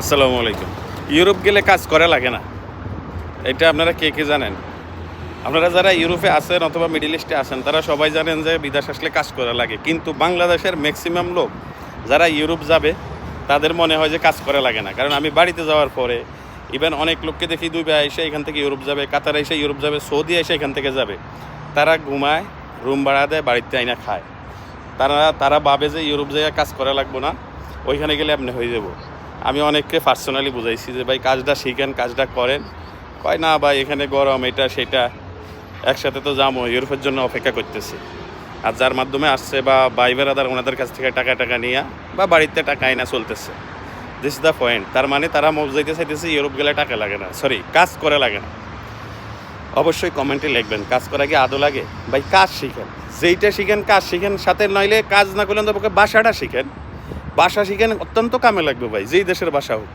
আসসালামু আলাইকুম। ইউরোপ গেলে কাজ করা লাগে না। এটা আপনারা কে কে জানেন? আপনারা যারা ইউরোপে আছেন অথবা মিডিল ইস্টে আছেন, তারা সবাই জানেন যে বিদেশ আসলে কাজ করা লাগে। কিন্তু বাংলাদেশের ম্যাক্সিমাম লোক যারা ইউরোপ যাবে, তাদের মনে হয় যে কাজ করা লাগে না। কারণ আমি বাড়িতে যাওয়ার পরে ইভেন অনেক লোককে দেখি দুবাই এসে এখান থেকে ইউরোপ যাবে, কাতার এসে ইউরোপ যাবে, সৌদি এসে এখান থেকে যাবে। তারা ঘুমায় রুম ভাড়া দেয়, বাড়িতে আইনা খায়। তারা তারা ভাবে যে ইউরোপ জায়গায় কাজ করা লাগবো না, ওইখানে গেলে আপনি হয়ে যাব। আমি অনেককে পার্সোনালি বুঝাইছি যে, ভাই, কাজটা শিখেন, কাজটা করেন। কয়, না ভাই, এখানে গরম, এটা, সেটা। একসাথে তো যাব ইউরোপের জন্য অপেক্ষা করতেছি। আর যার মাধ্যমে আসছে বা ভাই বেড়াদার ওনাদের কাছ থেকে টাকা টাকা নিয়ে বা বাড়িতে টাকা আইনা চলতেছে। দিস দ্য পয়েন্ট তার মানে তারা মজাইতে চাইতেছে ইউরোপ গেলে টাকা লাগে না। সরি কাজ করে লাগে না। অবশ্যই কমেন্টে লিখবেন, কাজ করা কি আদৌ লাগে? ভাই, কাজ শিখেন। যেইটা শিখেন, কাজ শিখেন। সাথে নইলে কাজ না করলেন তো বাসাটা শিখেন। ভাষা শিখেন অত্যন্ত কামে লাগবে ভাই যেই দেশের বাসা হোক।